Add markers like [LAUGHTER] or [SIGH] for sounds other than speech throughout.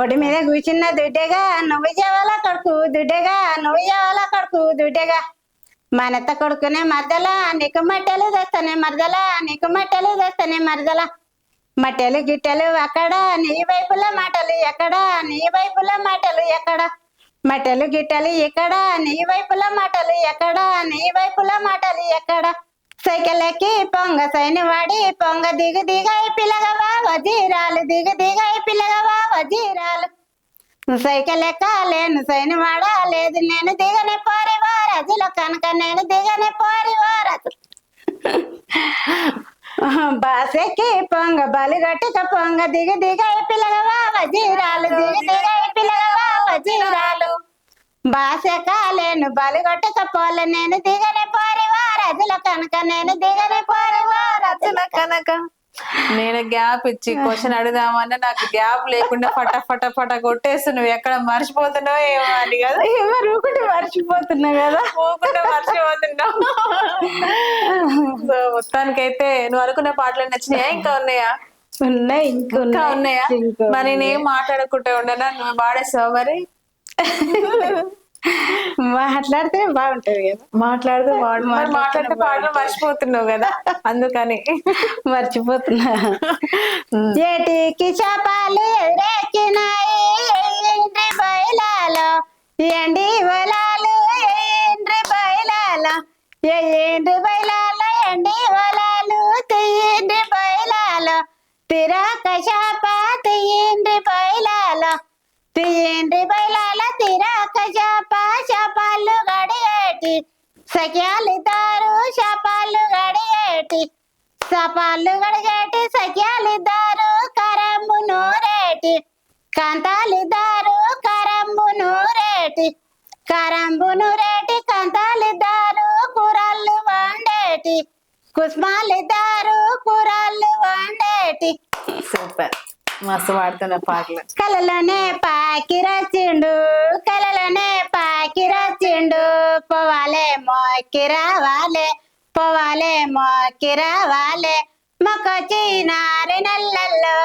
ఒడి మీద కూర్చున్న దుడ్డేగా నువ్వు చేవాల కొడుకు దుడ్డేగా నువ్వు చేవాల కొడుకు దుడ్డేగా. మనత కొడుకునే మరదలా నీకు మట్టెలు తెస్తానే మరదలా నీకు మట్టెలు తెస్తానే మరదలా. మట్టెలు గిట్టెలు అక్కడ నీ వైపుల మాటలు ఎక్కడ నీ వైపుల మాటలు ఎక్కడ. మట్టెలు గిట్టెలు ఇక్కడ నీ వైపుల మాటలు ఎక్కడ నీ వైపుల మాటలు ఎక్కడ. సైకిల్ ఎక్కి పొంగ సైని వాడి పొంగ దిగు దిగాయి పిల్లగవా వజీరాలు దిగు దిగాయి పిల్లగవా వజీరాలు. సైకిల్ లేను సైని వాడా లేదు నేను దిగని పోరి వారజులో కనుక నేను దిగని పోరి వారజు బాసెక్కి పొంగ బలిగట్టుక పొంగ దిగు దిగాయి పిల్లగవా వజీరాలు దిగు దిగాయి పిల్లగవా వజీరాలు. బాసెక్కలేను బలిగట్టుక పోల నేను దిగని పోరి వారజులో కనుక నేను దిగని పోరి వారజుల కనుక. నేను గ్యాప్ ఇచ్చి క్వశ్చన్ అడుగుదామన్నా నాకు గ్యాప్ లేకుండా ఫట ఫట ఫట కొట్టేస్తు నువ్వు ఎక్కడ మర్చిపోతున్నావు ఏమో అని కదా. ఎవరు ఊరుకుంటే మర్చిపోతున్నా కదా. పోకుండా మర్చిపోతున్నావు. సో మొత్తానికైతే నువ్వు అనుకున్న పాటలు నచ్చినాయా? ఇంకా ఉన్నాయా? ఉన్నాయి ఇంకా ఉన్నాయి. మరి నేనేం మాట్లాడకుంటే ఉండనా? నువ్వు పాడేస్తావు మరి? [LAUGHS] మాట్లాడితే బాగుంటది కదా. మాట్లాడుతూ మరి మాట్లాడితే పాటలు మర్చిపోతున్నావు కదా అందుకని. మర్చిపోతున్నా. [LAUGHS] ఏటికి చేపాలు ఎదురెక్కినాయి ఎండ్రి బయలాలో? ఎండి వలాలు ఎండ్రి బయలాలో? ఎండ్రి గడియేటి సఖ్యాలిద్దరు చేపలు గడియేటి సపాలు గడిగేటి సఖ్యాలిద్దరు కరంబు నూరేటి. కాంతాలిద్దరు కరంబు నూరేటి. కరంబు నూరేటి కాంతాలిద్దరు కూరళ్ళు వండేటి. కుస్మాలిద్దరు కూరళ్ళు వండేటి. సూపర్. మస్తు పాడుతున్న పాటలు. కలలోనే పాకిరచిండు కలలోనే పాకిరచిండు పోవాలే మోకి రావాలే పోవాలే మోకి రావాలే. మొక్కొచ్చి నారి నెలల్లో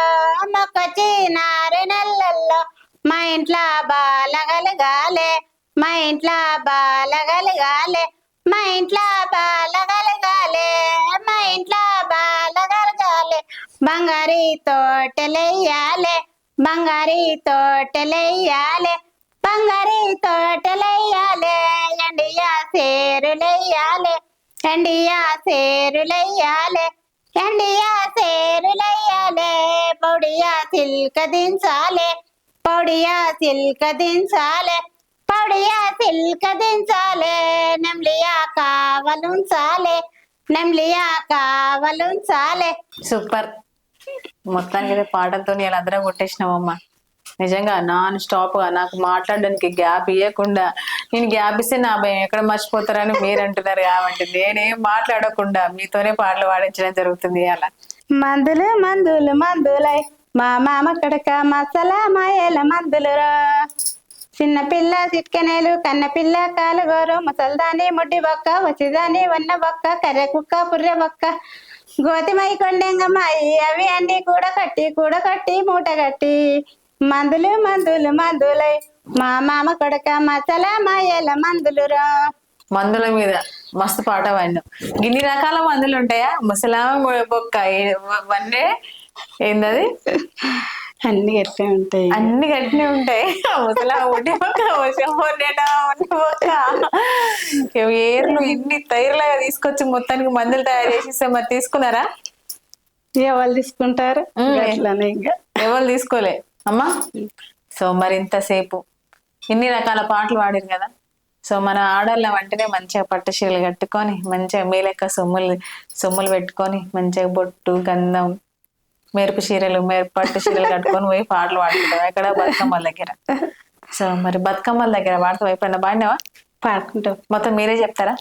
మొక్కొచ్చి నారి నెలల్లో. మా ఇంట్లో బాలగలగాలే మా ఇంట్లో బాల బంగారి తోటలెయ్యాలే బంగారి తోటలెయ్యాలే బంగారి తోటలెయ్యాలే ఎండియా సేరులెయ్యాలే ఎండియా సేరులెయ్యాలే ఎండియా సేరులెయ్యాలే పౌడియా సిల్క దించాలే పౌడియా సిల్క దించాలే పౌడియా సిల్క దించాలే నెమ్లియా కావలుంచాలే నెమ్లియా కావలుంచాలే సూపర్ మొత్తానికి అయితే పాటలతో ఇలా అందరం కొట్టేసినామమ్మా. నిజంగా నాన్ స్టాప్గా నాకు మాట్లాడడానికి గ్యాప్ ఇవ్వకుండా నేను గ్యాప్ ఇస్తే నా భయం ఎక్కడ మర్చిపోతారని మీరు అంటున్నారు కాబట్టి నేనేం మాట్లాడకుండా మీతోనే పాటలు పాడించడం జరుగుతుంది అలా. మందులు మందులు మందులై మా మామ కడక మసలా మా ఏల మందులు చిన్న పిల్ల చిట్కెనేలు కన్న పిల్ల కాలుగోరు ముసల్దాని ముడ్డి బొక్క వచ్చిదాని వన్న బొక్క కర్రె కుక్క పుర్రె బొక్క గోతిమై కొండెంగమ్మాయి అవి అన్ని కూడా కట్టి కూడా కట్టి మూట కట్టి. మందులు మందులు మందులై. మా మామ కొడక మసాలా మాయల మందులురా మందుల మీద మస్తు పాట పాడినాం. ఇన్ని రకాల మందులు ఉంటాయా? ముసలామ బొక్క ఏ- వన్నే ఏందది? అన్ని ఎట్లా ఉంటాయి. అన్ని గట్టినే ఉంటాయి. ఏర్లు ఇన్ని తైరులాగా తీసుకొచ్చి మొత్తానికి మందులు తయారు చేసిస్తే మరి తీసుకున్నారా? ఎవరు తీసుకుంటారు. అట్లానే ఇంకా ఎవరు తీసుకోలే? అమ్మా! సో మరి ఇంతసేపు ఇన్ని రకాల పాటలు పాడారు కదా. సో మన ఆడవాళ్ళం అంటేనే మంచిగా పట్టు చీరలు కట్టుకొని మంచిగా మీ లెక్క సొమ్ములు సొమ్ములు పెట్టుకొని మంచిగా బొట్టు గంధం మెరుపు చీరలు మెరుపు పట్టు చీరలు కట్టుకొని పోయి పాటలు పాడుకుంటాం ఎక్కడ? బతుకమ్మల దగ్గర. సో మరి బతుకమ్మల దగ్గర పాడతాం ఎప్పుడన్నా పాడినావా? పాడుకుంటాం. మొత్తం మీరే చెప్తారా?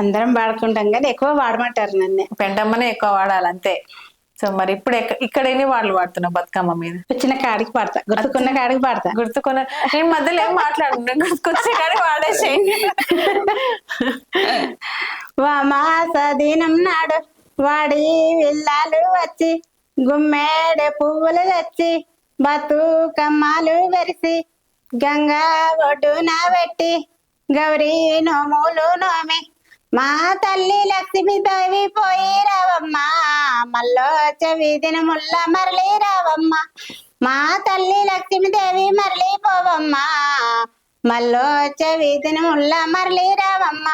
అందరం పాడుకుంటాం కానీ ఎక్కువ వాడమంటారు నన్ను. పెంటమ్మనే ఎక్కువ వాడాలి అంతే. సో మరి ఇప్పుడు ఇక్కడ ఎన్ని పాటలు పాడుతున్నావు బతుకమ్మ మీద. వచ్చిన కాడికి పాడతా. గుర్తుకున్న కాడికి పాడతా. గుర్తుకున్న నేను మధ్యలో ఏం మాట్లాడు గుర్తుకొచ్చే కానీ వాడేసి మాస దినం నాడు వాడి విల్లాలు వచ్చి గుమ్మేడు పువ్వులు తెచ్చి బతుకమ్మలు వెరిసి గంగా ఒడ్డున పెట్టి గౌరీ నోములు నోమి మా తల్లి లక్ష్మి దేవి పోయి రావమ్మ. మల్లో వీధిని ముల్ల మరలి రావమ్మ. మా తల్లి లక్ష్మి దేవి మరలి పోవమ్మ. మల్లో వీధిని ముల్ల మరలి రావమ్మ.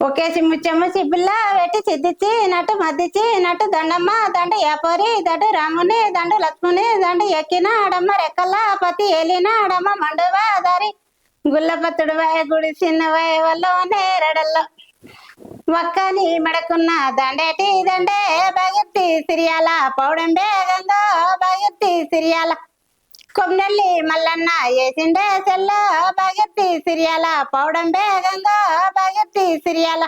ఒకే చిమ్ము ముచ్చమ్మ సిబ్బిల్లా పెట్టి సిద్ధించి నటు మద్దిచ్చి నటు దండమ్మ దండ యాపరి దండు రాముని దండు లక్ష్ముని దండు ఎక్కిన ఆడమ్మ రెక్కల పతి ఏలిన ఆడమ్మ మండువా దారి. గుల్లపత్తుడు వాయ గుడి చిన్న వాయ వల్ల నేరడల్లో ఒక్కని మడకున్న దండేటి దండే భగత్తి సిరియాల పౌడంబే బేగంగా భగత్తి సిరియాల. కొమ్నెల్లి మల్లన్న ఏసిండే సెల్ల బగెత్తి సిరియాల పౌడం బేగంగా బగెత్తి సిరియాల.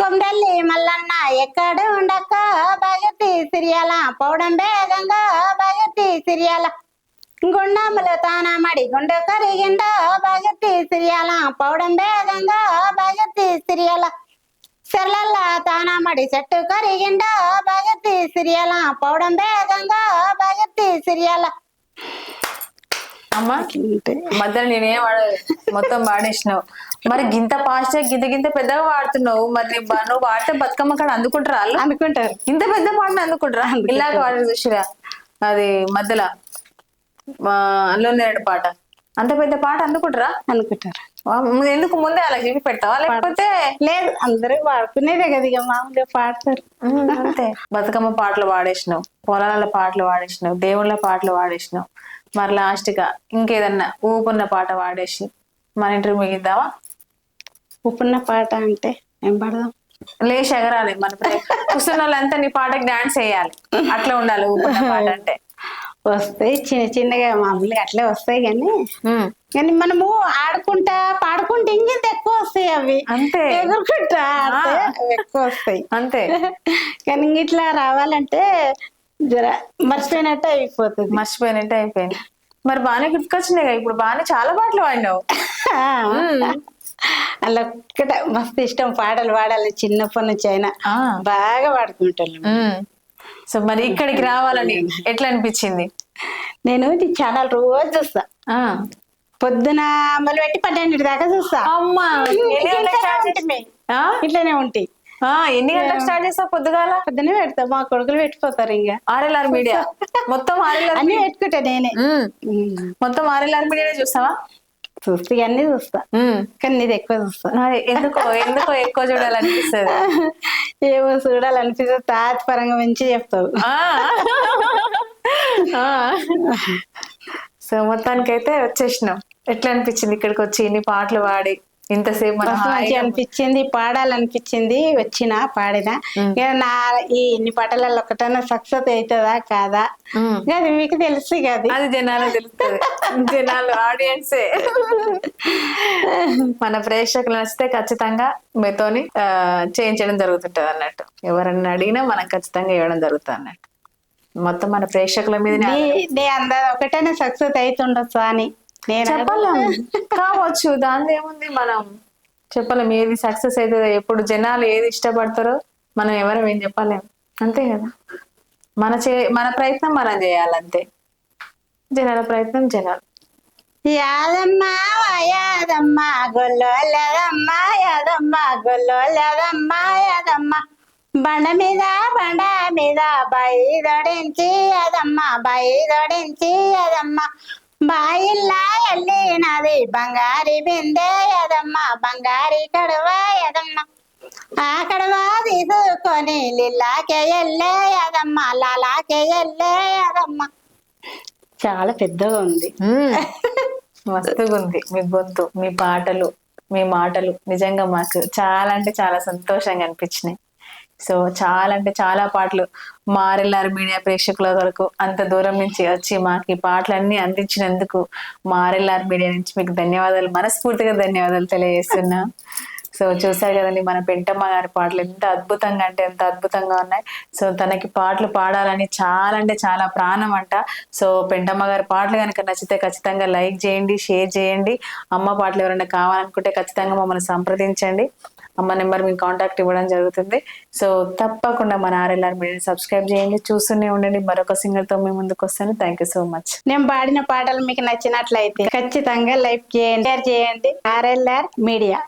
కొమ్నెల్లి మల్లన్న ఎక్కడ ఉండక బగెత్తి సిరియాల పౌడం బేగంగా బగెత్తి సిరియాల. గుండములు తానమడి గుండు కరిగిండ బగెత్తి సిరియాల పౌడం బేగంగా బగెత్తి సిరియాల. సెర్లల్ల తానమడి చెట్టు కరిగిండ బగెత్తి సిరియాల పౌడం బేగంగా బగెత్తి సిరియాల. అమ్మా మధ్యలో నేనేం వాడలేదు మొత్తం వాడేసినావు. మరి గింత ఫాస్ట్ గింత గింత పెద్దగా వాడుతున్నావు. మరి నువ్వు వాడితే బతుకమ్మ కాడ అందుకుంటారా అనుకుంటారు. ఇంత పెద్ద పాటను అందుకుంటారా? ఇలాగ వాడు చూసిరా. అది మధ్యలో నేడు పాట. అంత పెద్ద పాట అందుకుంటారా? అనుకుంటారు. ఎందుకు ముందే అలా చెప్పి పెడతావా? లేకపోతే లేదు అందరూ వాడుకునేదే కదా ఇక మామూలుగా పాడతారు. అంతే. బతుకమ్మ పాటలు వాడేసినావు పొలాల పాటలు వాడేసినావు దేవుళ్ళ పాటలు వాడేసినావు మరి లాస్ట్గా ఇంకేదన్నా ఊపున్న పాట వాడేసి మన ఇంటర్వ్యూ ముగిద్దామా ఉప్పున్న పాట అంటే ఏం పాడదాం? లేచి ఎగరాలి మన కూర్చున్న వాళ్ళంతా నీ పాటకి డాన్స్ వేయాలి. అట్లా ఉండాలి ఊపున్న పాట అంటే. వస్తాయి చిన్న చిన్నగా మామూలుగా అట్లే వస్తాయి కానీ కానీ మనము ఆడుకుంటా పాడుకుంటే ఇంకెంత ఎక్కువ వస్తాయి అవి. అంతే. ఎగురుకుంటా ఆడితే ఎక్కువ వస్తాయి. అంతే. కానీ ఇట్లా రావాలంటే జర మర్చిపోయినట్టు అయిపోతుంది. మర్చిపోయినట్టు అయిపోయింది. మరి బాగానే గుర్తుకొచ్చినాయి కదా ఇప్పుడు బాగానే చాలా పాటలు వాడినావు. [LAUGHS] అలా ఒక్కట మస్తు ఇష్టం పాటలు పాడాలి. చిన్నప్పటి నుంచి అయినా బాగా పాడుకుంటాను. సో మరి ఇక్కడికి రావాలని ఎట్లా అనిపించింది? నేను ఈ ఛానల్ రోజు చూస్తా. ఆ. పొద్దున మొదలు పెట్టి పన్నెండు దాకా చూస్తా. అమ్మా. ఇట్లనే ఉంటాయి ఆ, ఎన్ని గంటలకు స్టార్ట్ చేస్తావు పొద్దుగాల? పొద్దునే పెడతా. మా కొడుకులు పెట్టిపోతారు ఇంకా ఆర్ఎల్ఆర్ మీడియా. మొత్తం ఆర్ఎల్ఆర్ అన్ని పెట్టుకుంటా నేనే. మొత్తం ఆర్ఎల్ఆర్ మీడియానే చూస్తావా? చూస్తే అన్ని చూస్తా. కానీ నీది ఎక్కువ చూస్తా. ఎందుకో ఎందుకో ఎక్కువ చూడాలనిపిస్తుంది? [LAUGHS] ఏమో చూడాలనిపిస్తే తాత పరంగా మంచి చెప్తావు. ఆ. ఆ. [LAUGHS] సో మొత్తానికైతే వచ్చేసినాం. ఎట్లా అనిపించింది ఇక్కడికి వచ్చి ఇన్ని పాటలు పాడి? ఇంతసేపు అనిపించింది. పాడాలనిపించింది. వచ్చిన పాడిన. నా ఈ ఇన్ని పాటలలో ఒకటన్నా సక్సెస్ అవుతుందా? కాదా? అది మీకు తెలుసు కదా అది. జనాలు తెలుస్తుంది. జనాలు ఆడియన్సే. మన ప్రేక్షకులు నచ్చితే ఖచ్చితంగా మీతోని చేయించడం జరుగుతుంటది అన్నట్టు ఎవరన్నా అడిగినా మనం ఖచ్చితంగా ఇవ్వడం జరుగుతుంది అన్నట్టు మొత్తం మన ప్రేక్షకుల మీద అందరూ ఒకటైనా సక్సెస్ అవుతుండొచ్చు అని చెప్పలేం. కావచ్చు దాని ఏముంది మనం చెప్పలేం. ఏది సక్సెస్ అవుతుందో ఎప్పుడు జనాలు ఏది ఇష్టపడతారో మనం ఎవరం ఏం చెప్పలేం. అంతే కదా. మన చే మన ప్రయత్నం మనం చేయాలంతే. జనాల ప్రయత్నం జనాలు. యాదమ్మ యాదమ్మ గొల్లో లేదమ్మ యాదమ్మ గొల్లో లేదమ్మ యాదమ్మ. బండ మీద బండ మీద బాయి దొడించి యాదమ్మ బాయి దొడించి యాదమ్మ బాయిల్లా ఎల్లినది బంగారి బిందే అదమ్మ బంగారి కడువ ఎదమ్మ ఆ కడువ తీసుకొని లిల్లాకే ఎల్లే అదమ్మ లాలాకే ఎల్లే అదమ్మ. చాలా పెద్దగా ఉంది. మస్తుగా ఉంది మీ గొంతు మీ పాటలు మీ మాటలు. నిజంగా మాకు చాలా అంటే చాలా సంతోషంగా అనిపించినాయి. సో చాలా అంటే చాలా పాటలు మారెల్లారు మీడియా ప్రేక్షకుల వరకు అంత దూరం నుంచి వచ్చి మాకు ఈ పాటలన్నీ అందించినందుకు మారెల్లారు మీడియా నుంచి మీకు ధన్యవాదాలు మనస్ఫూర్తిగా ధన్యవాదాలు తెలియజేస్తున్నా. సో చూసారు కదండి మన పెంటమ్మ గారి పాటలు ఎంత అద్భుతంగా అంటే ఎంత అద్భుతంగా ఉన్నాయి. సో తనకి పాటలు పాడాలని చాలా అంటే చాలా ప్రాణం అంట. సో పెంటమ్మ గారి పాటలు కనుక నచ్చితే ఖచ్చితంగా లైక్ చేయండి షేర్ చేయండి. అమ్మ పాటలు ఎవరైనా కావాలనుకుంటే ఖచ్చితంగా మమ్మల్ని సంప్రదించండి. అమ్మ నెంబర్ మీకు కాంటాక్ట్ ఇవ్వడం జరుగుతుంది. సో తప్పకుండా మన ఆర్ఎల్ఆర్ మీడియా సబ్స్క్రైబ్ చేయండి. చూస్తూనే ఉండండి. మరొక సింగర్తో మీ ముందుకు వస్తాను. థ్యాంక్ యూ సో మచ్ నేను పాడిన పాటలు మీకు నచ్చినట్లయితే ఖచ్చితంగా లైక్ చేయండి. షేర్ చేయండి. RLR media.